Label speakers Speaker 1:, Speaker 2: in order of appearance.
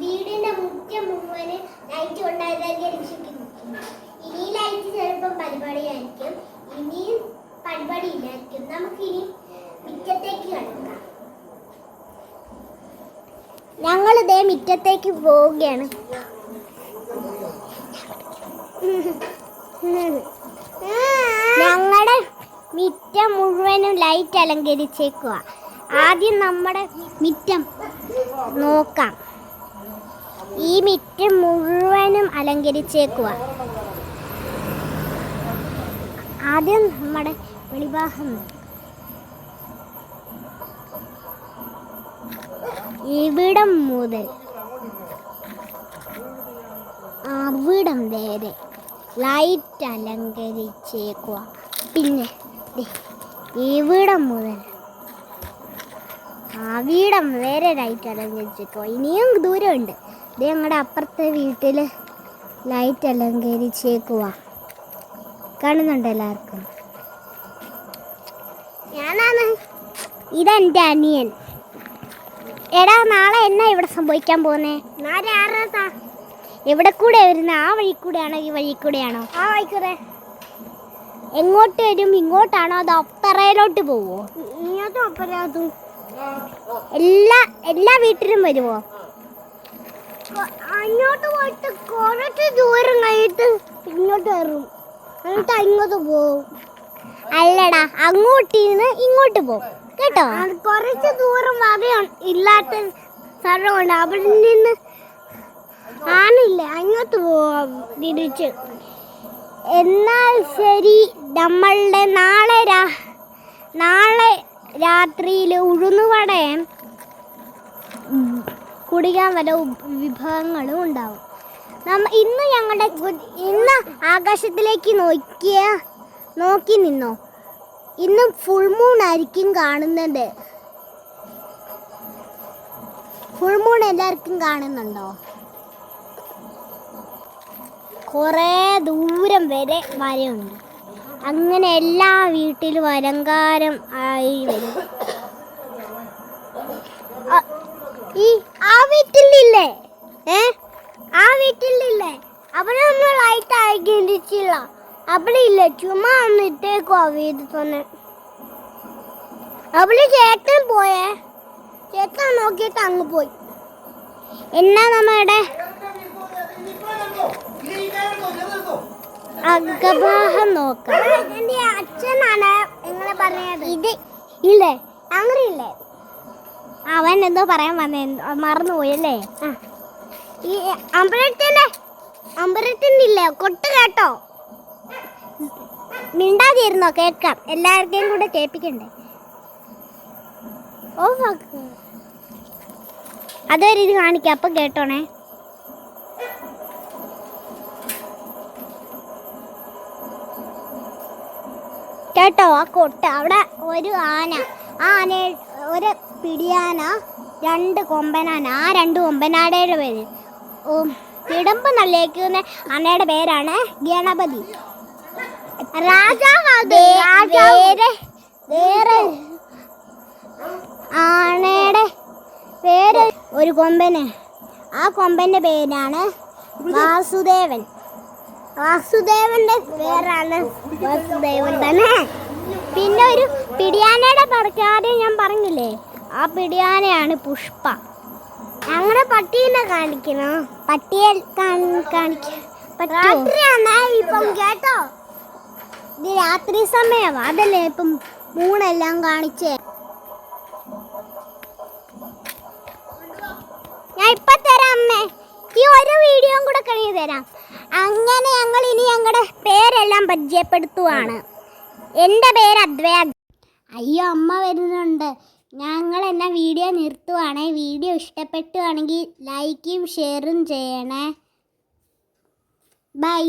Speaker 1: വീടിന്റെ മുഖ്യ മുഴുവൻ ലൈറ്റ് ഉണ്ടായതായിരിക്കും രക്ഷിക്കുന്നു ഇനി ലൈറ്റ് ചിലപ്പം പരിപാടിയായിരിക്കും. ഇനിയും പരിപാടി ഇല്ലായിരിക്കും നമുക്കിനി മുറ്റത്തേക്ക് കിടക്കാം. ഇതേ മുറ്റത്തേക്ക് പോവുകയാണ്. ഞങ്ങളുടെ മുറ്റം മുഴുവനും ലൈറ്റ് അലങ്കരിച്ചേക്കുക ആദ്യം നമ്മുടെ മിറ്റം നോക്കാം. ഈ മിറ്റ് മുഴുവനും അലങ്കരിച്ചേക്കുക ആദ്യം നമ്മുടെ നോക്കാം. ഇവിടം മുതൽ അവിടം വരെ ലൈറ്റ് അലങ്കരിച്ചേക്കുക പിന്നെ ഇവിടം മുതൽ അവിടം വരെ ലൈറ്റ് അലങ്കരിച്ചേക്കുക ഇനിയും ദൂരമുണ്ട്. ഇത് ഞങ്ങളുടെ അപ്പുറത്തെ വീട്ടിൽ ലൈറ്റ് അലങ്കരിച്ചേക്കുക കാണുന്നുണ്ട് എല്ലാവർക്കും? ഞാനാണ്. ഇതെന്റെ അനിയൻ. എടാ നാളെ എന്നാ ഇവിടെ സംഭവിക്കാൻ പോകുന്നേ നാളെ ആറാ എവിടെ കൂടെ വരുന്നത് ആ വഴി കൂടെയാണോ? ഈ വഴി കൂടെയാണോ? ആ വഴി കൂടെ. എങ്ങോട്ട് വരും? ഇങ്ങോട്ടാണോ? അത് അപ്പറയിലോട്ട് പോവോ? ഇങ്ങോട്ടും എല്ലാ എല്ലാ വീട്ടിലും വരുമോ അങ്ങോട്ട് പോയിട്ട് കുറച്ച് ദൂരം കഴിഞ്ഞിട്ട് ഇങ്ങോട്ട് വരും. എന്നിട്ട് അങ്ങോട്ട് പോവും. അല്ലടാ അങ്ങോട്ട് നിന്ന് ഇങ്ങോട്ട് പോവും. കേട്ടോ? കുറച്ച് ദൂരം വരെ ഇല്ലാത്ത സ്ഥലമുണ്ട്. അവിടെ നിന്ന് ആണില്ല അങ്ങോട്ട് പോവാം തിരിച്ച്. എന്നാൽ ശരി നമ്മളുടെ നാളെ രാ നാളെ രാത്രിയിൽ ഉഴുന്നുവടയും കുടിക്കാൻ വല്ല വിഭവങ്ങളും ഉണ്ടാവും. നമ്മ ഇന്ന് ഞങ്ങളുടെ ഇന്ന് ആകാശത്തിലേക്ക് നോക്കിയ നോക്കി നിന്നോ? ഇന്ന് ഫുൾ മൂൺ ആയിരിക്കും കാണുന്നത്. ഫുൾ മൂൺ എല്ലാവർക്കും കാണുന്നുണ്ടോ? കുറേ ദൂരം വരെ വരയുണ്ട്. അങ്ങനെ എല്ലാ വീട്ടിലും അലങ്കാരം ആയി വരും ആ, ഈ ആ വീട്ടിലില്ലേ? ഏ? ആ വീട്ടിലില്ലേ? അവിടെ ഒന്നും ലൈറ്റ് ആയിരിക്കില്ല അവിടെ ഇല്ല? ചുമ്മാ ഒന്ന് ഇട്ടേക്കുവാ വീട് തന്നെ. അവിടെ ചേട്ടൻ പോയേ. ചേട്ടൻ നോക്കിയിട്ട് അങ്ങ് പോയി. എന്നാ നമ്മുടെ അഗഭാഹം നോക്കാം. എന്റെ അച്ഛനാണ് നിങ്ങളെ പറഞ്ഞത്? ഇത് ഇല്ലേ? അങ്ങനെയില്ലേ? അവൻ എന്തോ പറയാൻ വന്നേ. മറന്നുപോയല്ലേ പോയല്ലേ ഈ അമ്പലത്തിന്റെ അമ്പലത്തിന്റെ ഇല്ലേ കൊട്ട് കേട്ടോ. മിണ്ടാതിരുന്നോ? കേൾക്കാം. എല്ലാവർക്കും കൂടെ കേൾപ്പിക്കണ്ടേ? ഓ. അതൊരു ഇത് കാണിക്കാം. അപ്പം കേട്ടോണേ. കേട്ടോ ആ കൊട്ട്. അവിടെ ഒരു ആന. ആ ആന ഒരു പിടിയാന രണ്ട് കൊമ്പനാന ആ രണ്ട് കൊമ്പനാടയുടെ പേര്. ഉം, ഇടമ്പ് നല്ലേക്കുന്ന ആനയുടെ പേരാണ് ഗണപതി. രാജാവ് വേറെ വേറെ ആനയുടെ പേര് ഒരു കൊമ്പന്. ആ കൊമ്പന്റെ പേരാണ് വാസുദേവൻ. വാസുദേവന്റെ പേരാണ് വാസുദേവൻ തന്നെ. പിന്നെ ഒരു പിടിയാനയുടെ പറക്കാതെ ഞാൻ പറഞ്ഞില്ലേ? ആ പിടിയാനയാണ് പുഷ്പ. ഞങ്ങളുടെ പട്ടീനെ കാണിക്കണോ? പട്ടിയെ കാണിക്കാം ഇപ്പം കേട്ടോ? ഇത് രാത്രി സമയമാ അതല്ലേ ഇപ്പം മൂണെല്ലാം കാണിച്ചേ? ഞാൻ ഇപ്പൊ തരാം അമ്മേ. ഈ ഒരു വീഡിയോയും കൂടെ കഴിഞ്ഞ് തരാം അങ്ങനെ ഞങ്ങൾ ഇനി ഞങ്ങളുടെ പേരെല്ലാം പരിചയപ്പെടുത്തുവാണ്. എന്റെ പേര് അദ്വയ അയ്യോ അമ്മ വരുന്നുണ്ട്. ഞങ്ങൾ എന്നെ വീഡിയോ നിർത്തുവാണേ. വീഡിയോ ഇഷ്ടപ്പെട്ടുവാണെങ്കിൽ ലൈക്കും ഷെയറും ചെയ്യണേ. ബൈ.